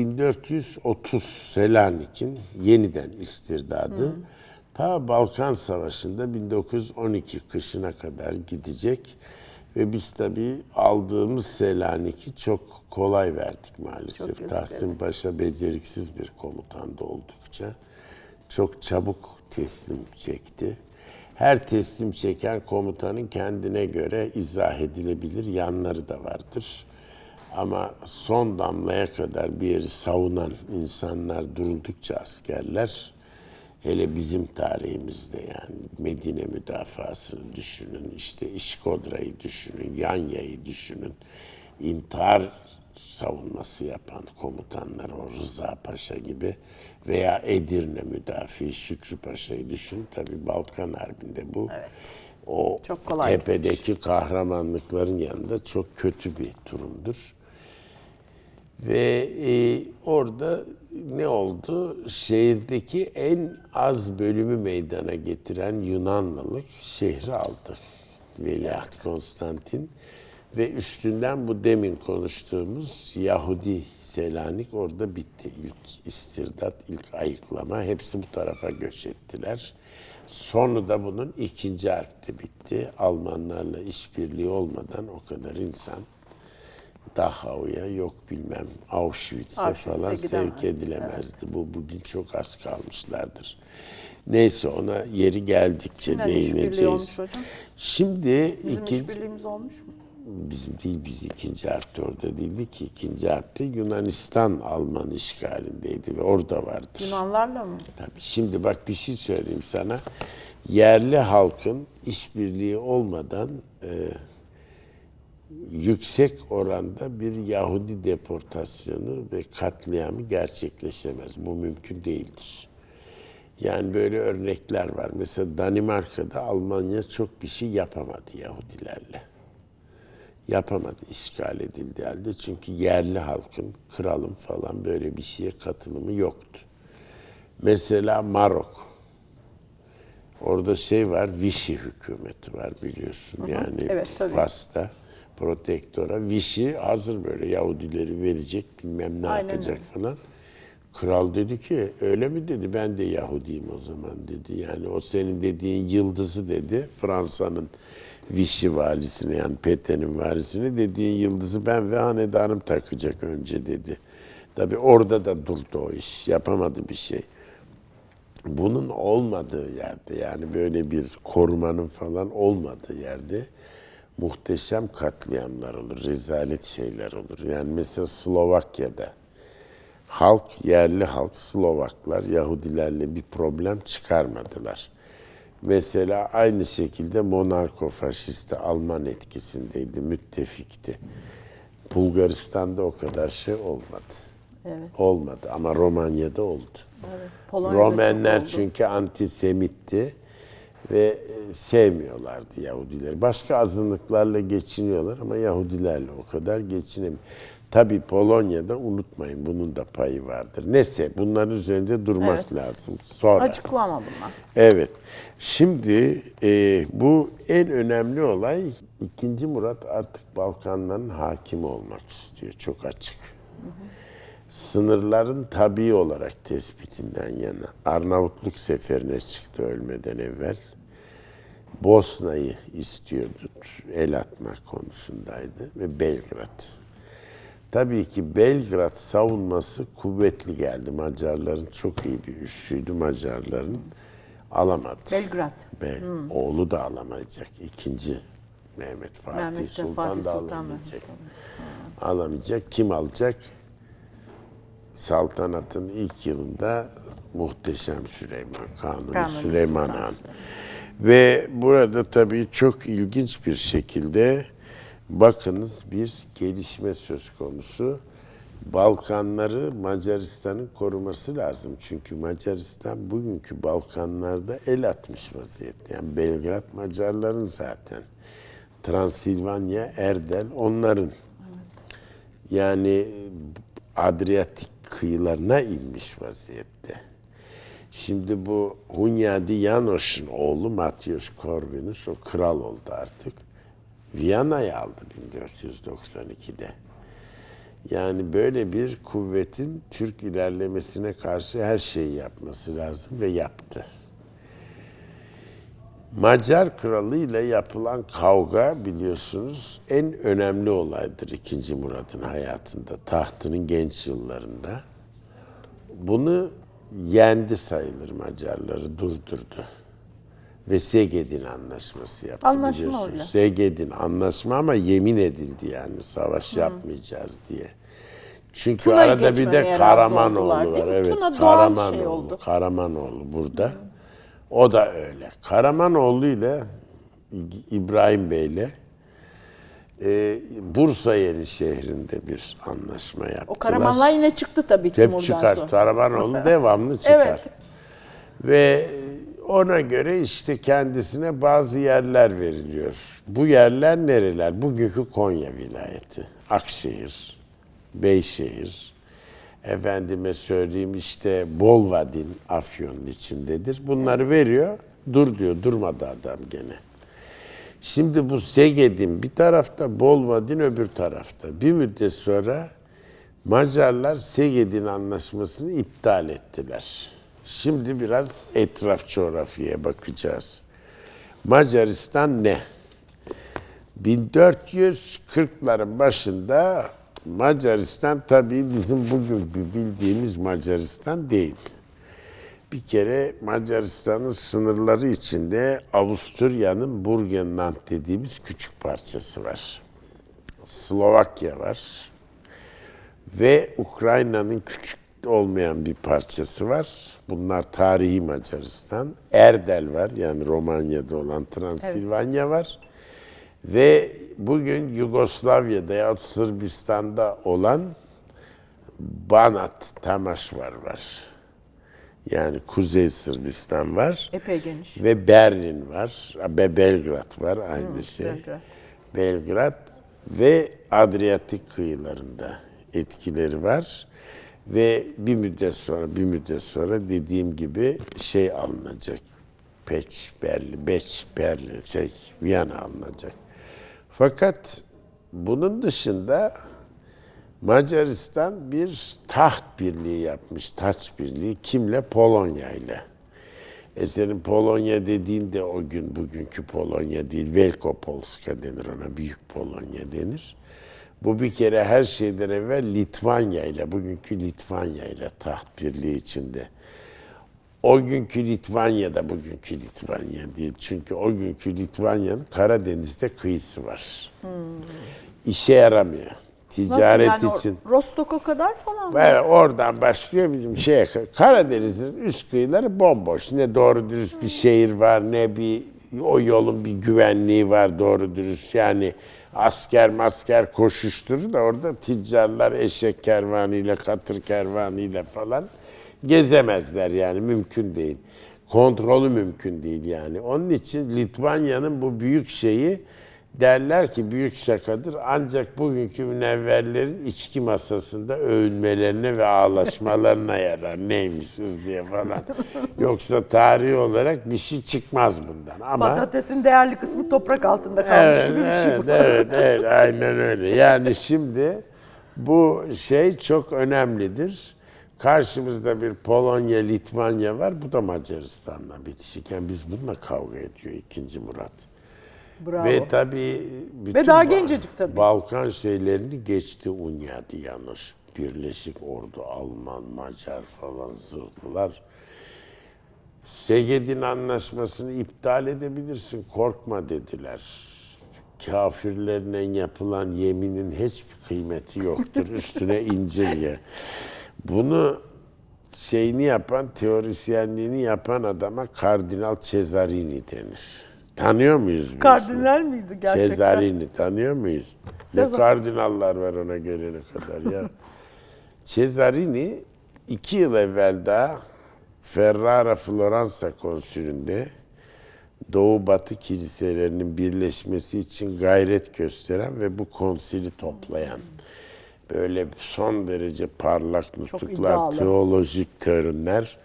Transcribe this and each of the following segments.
1430 Selanik'in yeniden istirdadı. Ta Balkan Savaşı'nda 1912 kışına kadar gidecek. Ve biz tabii aldığımız Selanik'i çok kolay verdik maalesef. yazık, Tahsin Paşa beceriksiz bir komutandı oldukça. Çok çabuk teslim çekti. Her teslim çeken komutanın kendine göre izah edilebilir yanları da vardır. Ama son damlaya kadar bir yeri savunan insanlar duruldukça askerler hele bizim tarihimizde yani Medine müdafasını düşünün, işte İşkodra'yı düşünün, Yanya'yı düşünün, intihar savunması yapan komutanlar o Rıza Paşa gibi veya Edirne müdafi Şükrü Paşa'yı düşün. Tabi Balkan Harbi'nde bu o Çok kolay tepedeki kahramanlıkların yanında çok kötü bir durumdur. Ve e, orada ne oldu? Şehirdeki en az bölümü meydana getiren Yunanlılık şehri aldı. Veliaht Konstantin. Ve üstünden bu demin konuştuğumuz Yahudi Selanik orada bitti. İlk istirdat, ilk ayıklama hepsi bu tarafa göç ettiler. Sonu da bunun ikinci harpte bitti. Almanlarla işbirliği olmadan o kadar insan Dachau'ya yok bilmem Auschwitz'e Auschwitz'e falan sevk edilemezdi. Bu bugün çok az kalmışlardır. Neyse ona yeri geldikçe işbirliği değineceğiz. Şimdi Bizim ikinci, işbirliğimiz olmuş mu? bizim değil biz ikinci orada değildik ki ikinci harpte Yunanistan Alman işgalindeydi ve orada vardır. Yunanlarla mı? Tabii şimdi bak bir şey söyleyeyim sana. Yerli halkın işbirliği olmadan e, yüksek oranda bir Yahudi deportasyonu ve katliamı gerçekleşemez. Bu mümkün değildir. Yani böyle örnekler var. Mesela Danimarka'da Almanya çok bir şey yapamadı Yahudilerle. Yapamadı işgal edildi halde. Çünkü yerli halkın, kralın falan böyle bir şeye katılımı yoktu. Mesela Marok. Orada şey var, Vichy hükümeti var biliyorsun. Yani evet, tabii. Fas'ta protektora. Vichy hazır böyle Yahudileri verecek, bilmem ne Aynen yapacak öyle. falan. Kral dedi ki öyle mi dedi ben de Yahudiyim o zaman dedi. Yani o senin dediğin yıldızı dedi Fransa'nın Vichy valisine yani Peten'in valisine dediğin yıldızı ben ve hanedanım takacak önce dedi. Tabi orada da durdu o iş yapamadı bir şey. Bunun olmadığı yerde yani böyle bir korumanın falan olmadığı yerde muhteşem katliamlar olur, rezalet şeyler olur. Yani mesela Slovakya'da halk, yerli halk, Slovaklar Yahudilerle bir problem çıkarmadılar. Mesela aynı şekilde monarko-faşisti Alman etkisindeydi, müttefikti. Bulgaristan'da o kadar şey olmadı. Evet. Olmadı ama Romanya'da oldu. Polonya'da çok Romenler çünkü antisemitti ve e, sevmiyorlardı Yahudileri. Başka azınlıklarla geçiniyorlar ama Yahudilerle o kadar geçinemiyor. Tabii Polonya'da unutmayın bunun da payı vardır. Neyse bunların üzerinde durmak Evet. lazım. Sonra. Açıklama bunlar. Evet. Şimdi e, bu en önemli olay 2. Murat artık Balkanların hakimi olmak istiyor. Çok açık. Sınırların tabii olarak tespitinden yana. Arnavutluk seferine çıktı ölmeden evvel. Bosna'yı istiyordu. El atmak konusundaydı ve Belgrad. Tabii ki Belgrad savunması kuvvetli geldi. Macarların çok iyi bir üssüydü Macarların. Alamadı. Belgrad. Be, Oğlu da alamayacak. İkinci Mehmet Fatih Mehmet Sultan Fatih da Sultan alamayacak. Alamayacak. Kim alacak? Saltanatın ilk yılında muhteşem Süleyman, Kanuni, Kanuni Süleyman Sultan Han. Ve burada tabii çok ilginç bir şekilde bakınız bir gelişme söz konusu. Balkanları Macaristan'ın koruması lazım. Çünkü Macaristan bugünkü Balkanlarda el atmış vaziyette. Yani Belgrad Macarların zaten. Transilvanya, Erdel onların. Yani Adriyatik kıyılarına inmiş vaziyette. Şimdi bu Hunyadi Janosch'un oğlu Matyos Corvinus o kral oldu artık. Viyana'yı aldı 1492'de. Yani böyle bir kuvvetin Türk ilerlemesine karşı her şeyi yapması lazım ve yaptı. Macar kralı ile yapılan kavga biliyorsunuz en önemli olaydır 2. Murat'ın hayatında, tahtının genç yıllarında. Bunu yendi sayılır Macarları, durdurdu. Ve Segedin anlaşması yaptı Anlaşma biliyorsunuz. öyle. Segedin anlaşma ama yemin edildi yani savaş yapmayacağız diye. Çünkü Tuna'yı arada bir de Karamanoğlu var. Evet, Tuna şey Karamanoğlu. oldu. Karamanoğlu burada. O da öyle. Karamanoğlu ile İbrahim Bey ile e, Bursa Yeni şehrinde bir anlaşma yaptılar. O Karamanlar yine çıktı tabii Hep Timur'dan çıkar. sonra. Karamanoğlu devamlı çıkar. Evet. Ve ona göre işte kendisine bazı yerler veriliyor. Bu yerler nereler? Bugünkü Konya vilayeti. Akşehir, Beyşehir, efendime söyleyeyim işte Bolvadin Afyon'un içindedir. Bunları veriyor. Dur diyor. Durmadı adam gene. Şimdi bu Segedin bir tarafta, Bolvadin öbür tarafta. Bir müddet sonra Macarlar Segedin anlaşmasını iptal ettiler. Şimdi biraz etraf coğrafyaya bakacağız. Macaristan ne? 1440'ların başında Macaristan tabii bizim bugün bildiğimiz Macaristan değil. Bir kere Macaristan'ın sınırları içinde Avusturya'nın Burgenland dediğimiz küçük parçası var. Slovakya var. Ve Ukrayna'nın küçük olmayan bir parçası var. Bunlar tarihi Macaristan. Erdel var yani Romanya'da olan Transilvanya var. Ve bugün Yugoslavya'da ya Sırbistan'da olan Banat, Tamaşvar var. Yani Kuzey Sırbistan var. Epey geniş. Ve Berlin var. Ve Belgrad var aynı şey. Belgrad. Belgrad ve Adriyatik kıyılarında etkileri var. Ve bir müddet sonra bir müddet sonra dediğim gibi şey alınacak. Peç, Berlin, Beç, Berlin, şey, Viyana alınacak. Fakat bunun dışında Macaristan bir taht birliği yapmış, taç birliği. Kimle? Polonya ile. E senin Polonya dediğinde o gün bugünkü Polonya değil, Velkopolska denir ona, Büyük Polonya denir. Bu bir kere her şeyden evvel Litvanya ile, bugünkü Litvanya ile taht birliği içinde. O günkü Litvanya da bugünkü Litvanya değil. Çünkü o günkü Litvanya'nın Karadeniz'de kıyısı var. İşe yaramıyor. Ticaret Nasıl yani? için. Rostok'a kadar falan mı? Ve oradan başlıyor bizim şeye. Karadeniz'in üst kıyıları bomboş. Ne doğru dürüst bir şehir var, ne bir o yolun bir güvenliği var doğru dürüst. Yani asker masker koşuşturur da orada ticcarlar eşek kervanıyla, katır kervanıyla falan gezemezler yani mümkün değil. Kontrolü mümkün değil yani. Onun için Litvanya'nın bu büyük şeyi derler ki büyük şakadır ancak bugünkü münevverlerin içki masasında övünmelerine ve ağlaşmalarına yarar. Neymişiz diye falan. Yoksa tarihi olarak bir şey çıkmaz bundan. Ama Patatesin değerli kısmı toprak altında kalmış Evet, gibi bir şey evet, bu. evet, evet, aynen öyle. Yani şimdi bu şey çok önemlidir. Karşımızda bir Polonya, Litvanya var. Bu da Macaristan'la bitişik. Yani biz bununla kavga ediyor 2. Murat. Bravo. Ve tabii bütün daha Ba- gencecik tabii. Balkan şeylerini geçti Unyadi Yanoş. Birleşik Ordu, Alman, Macar falan zırhlılar. Segedin anlaşmasını iptal edebilirsin, korkma dediler. Kafirlerle yapılan yeminin hiçbir kıymeti yoktur. Üstüne incir ye. Bunu şeyini yapan, teorisyenliğini yapan adama Kardinal Cesarini denir. Tanıyor muyuz? ismi? Kardinal miydi gerçekten? Cesarini tanıyor muyuz? Ne kardinallar var ona gelene kadar ya. Cesarini iki yıl evvel daha Ferrara Floransa konsülünde Doğu Batı kiliselerinin birleşmesi için gayret gösteren ve bu konsili toplayan böyle son derece parlak nutuklar, iddialı. teolojik terimler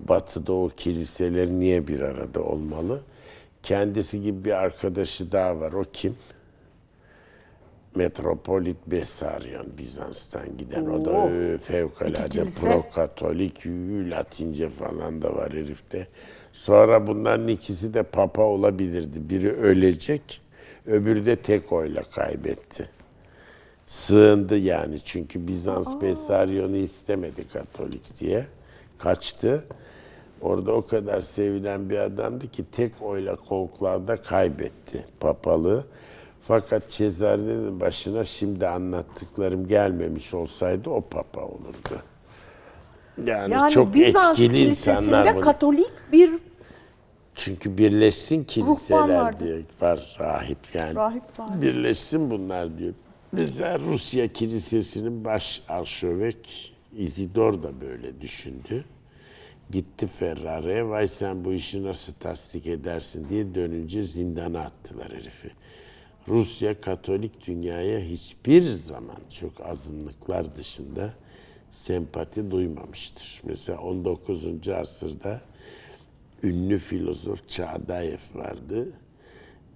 Batı Doğu kiliseleri niye bir arada olmalı? Kendisi gibi bir arkadaşı daha var. O kim? Metropolit Bessarion Bizans'tan giden o da Oo. ö, fevkalade pro-katolik Latince falan da var herifte. Sonra bunların ikisi de papa olabilirdi. Biri ölecek, öbürü de tek oyla kaybetti. Sığındı yani çünkü Bizans Bessarion'u istemedi Katolik diye. Kaçtı. Orada o kadar sevilen bir adamdı ki tek oyla konklarda kaybetti papalığı. Fakat Cezari'nin başına şimdi anlattıklarım gelmemiş olsaydı o papa olurdu. Yani, Yani çok Bizans etkili insanlar bunu. Katolik bir Çünkü birleşsin kiliseler diye var rahip yani. Rahip vardı. Birleşsin bunlar diyor. Mesela Rusya kilisesinin baş arşivek Izidor da böyle düşündü. Gitti Ferrari'ye vay sen bu işi nasıl tasdik edersin diye dönünce zindana attılar herifi. Rusya Katolik dünyaya hiçbir zaman çok azınlıklar dışında sempati duymamıştır. Mesela 19. asırda ünlü filozof Çağdayev vardı.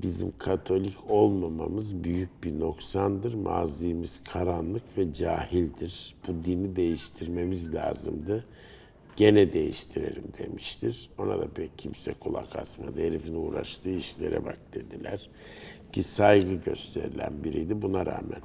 Bizim Katolik olmamamız büyük bir noksandır. Mazimiz karanlık ve cahildir. Bu dini değiştirmemiz lazımdı. Gene değiştirelim demiştir. Ona da pek kimse kulak asmadı. Herifin uğraştığı işlere bak dediler. Ki saygı gösterilen biriydi buna rağmen.